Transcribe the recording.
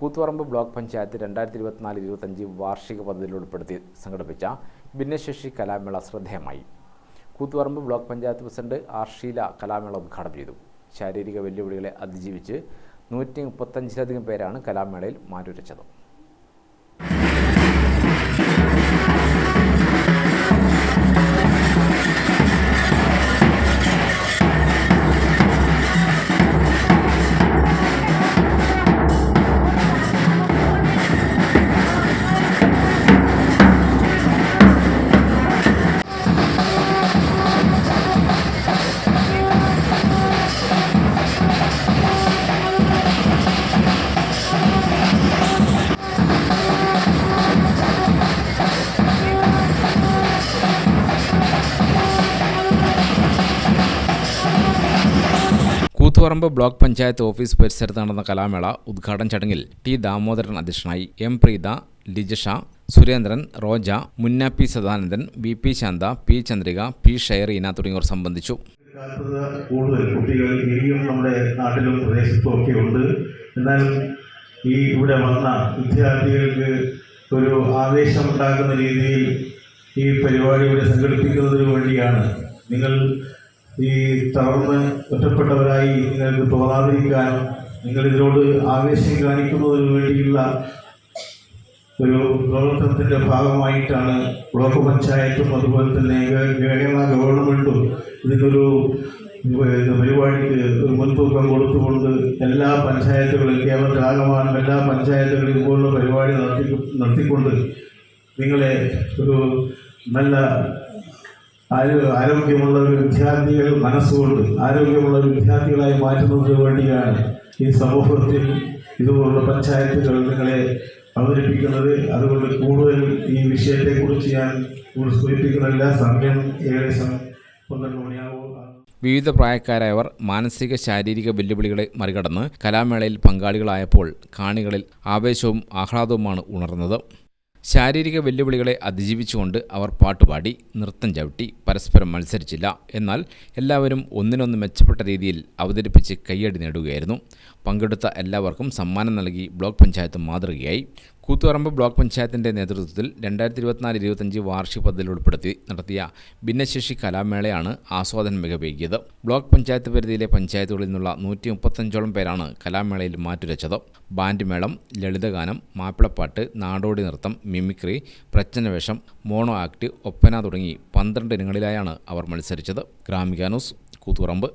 Koothuparamba block panchayat രണ്ടായിരത്തി ഇരുപത്തിനാല് ഇരുപത്തഞ്ച് വാർഷിക പദ്ധതിയിൽ ഉൾപ്പെടുത്തി സംഘടിപ്പിച്ച ഭിന്നശേഷി കലാമേള ശ്രദ്ധേയമായി. Koothuparamba block panchayat president R Sheela കലാമേള ഉദ്ഘാടനം ചെയ്തു. ശാരീരിക വെല്ലുവിളികളെ അതിജീവിച്ച് നൂറ്റി മുപ്പത്തഞ്ചിലധികം പേരാണ് കലാമേളയിൽ മാറ്റുരച്ചത് കൂത്തുപറമ്പ് ബ്ലോക്ക് പഞ്ചായത്ത് ഓഫീസ് പരിസരത്ത് നടന്ന കലാമേള ഉദ്ഘാടന ചടങ്ങിൽ ടി ദാമോദരൻ അധ്യക്ഷനായി M Preetha Lijasha Surendran Roja Munna P Sadanandan V P Shantha P Chandrika P Shereena തുടങ്ങിയവർ സംബന്ധിച്ചു. കൂടുതൽ കുട്ടികൾ ഇനിയും നമ്മുടെ നാട്ടിലും പ്രദേശത്തും ഒക്കെ ഉണ്ട്. എന്നാൽ ഈ ഇവിടെ വന്ന വിദ്യാർത്ഥികൾക്ക് ഒരു ആവേശം ഉണ്ടാക്കുന്ന രീതിയിൽ ഈ പരിപാടി ഇവിടെ സംഘടിപ്പിക്കുന്നതിന് വേണ്ടിയാണ്. നിങ്ങൾ ഈ തളർന്ന് ഒറ്റപ്പെട്ടവരായി നിങ്ങൾക്ക് തോന്നാതിരിക്കാനും നിങ്ങൾ ഇതിനോട് ആവേശം കാണിക്കുന്നതിന് വേണ്ടിയുള്ള ഒരു പ്രവർത്തനത്തിന്റെ ഭാഗമായിട്ടാണ് ബ്ലോക്ക് പഞ്ചായത്തും അതുപോലെ തന്നെ കേരള ഗവൺമെന്റും ഇതിനൊരു ഇത് പരിപാടിക്ക് ഒരു മുൻതൂക്കം കൊടുത്തുകൊണ്ട് എല്ലാ പഞ്ചായത്തുകളിലും കേരളത്തിലാകമാനം എല്ലാ പഞ്ചായത്തുകളിലും ഇതുപോലുള്ള പരിപാടി നടത്തി നടത്തിക്കൊണ്ട് നിങ്ങളെ ഒരു നല്ല ആരോഗ്യമുള്ള ഒരു വിദ്യാർത്ഥികൾ മനസ്സുകൊണ്ട് ആരോഗ്യമുള്ള ഒരു വിദ്യാർത്ഥികളായി മാറ്റുന്നതിന് വേണ്ടിയാണ് ഈ സമൂഹത്തിൽ ഇതുപോലുള്ള പഞ്ചായത്തുകൾ നിങ്ങളെ അവതരിപ്പിക്കുന്നത്. അതുകൊണ്ട് കൂടുതൽ ഈ വിഷയത്തെക്കുറിച്ച് ഞാൻ സൂചിപ്പിക്കുന്നില്ല സമയം ഏകദേശം പന്ത്രണ്ട് മണിയാവും വിവിധ പ്രായക്കാരായവർ മാനസിക ശാരീരിക വെല്ലുവിളികളെ മറികടന്ന് കലാമേളയിൽ പങ്കാളികളായപ്പോൾ കാണികളിൽ ആവേശവും ആഹ്ലാദവുമാണ് ഉണർന്നത്. ശാരീരിക വെല്ലുവിളികളെ അതിജീവിച്ചുകൊണ്ട് അവർ പാട്ടുപാടി നൃത്തം ചവിട്ടി പരസ്പരം മത്സരിച്ചില്ല. എന്നാൽ എല്ലാവരും ഒന്നിനൊന്ന് മെച്ചപ്പെട്ട രീതിയിൽ അവതരിപ്പിച്ച് കയ്യടി നേടുകയായിരുന്നു. പങ്കെടുത്ത എല്ലാവർക്കും സമ്മാനം നൽകി ബ്ലോക്ക് പഞ്ചായത്ത് മാതൃകയായി. കൂത്തുപറമ്പ് ബ്ലോക്ക് പഞ്ചായത്തിന്റെ നേതൃത്വത്തിൽ രണ്ടായിരത്തി ഇരുപത്തിനാല് ഇരുപത്തഞ്ച് വാർഷിക പദ്ധതിയിൽ ഉൾപ്പെടുത്തി നടത്തിയ ഭിന്നശേഷി കലാമേളയാണ് ആസ്വാദനം മികവേകിയത്. ബ്ലോക്ക് പഞ്ചായത്ത് പരിധിയിലെ പഞ്ചായത്തുകളിൽ നിന്നുള്ള നൂറ്റി മുപ്പത്തഞ്ചോളം പേരാണ് കലാമേളയിൽ മാറ്റുരച്ചത്. ബാൻഡ് മേളം ലളിതഗാനം മാപ്പിളപ്പാട്ട് നാടോടി നൃത്തം മിമിക്രി പ്രച്ഛനവേഷം മോണോ ആക്ട് ഒപ്പന തുടങ്ങി പന്ത്രണ്ട് ഇനങ്ങളിലായാണ് അവർ മത്സരിച്ചത്. ഗ്രാമിക ന്യൂസ് കൂത്തുപറമ്പ്.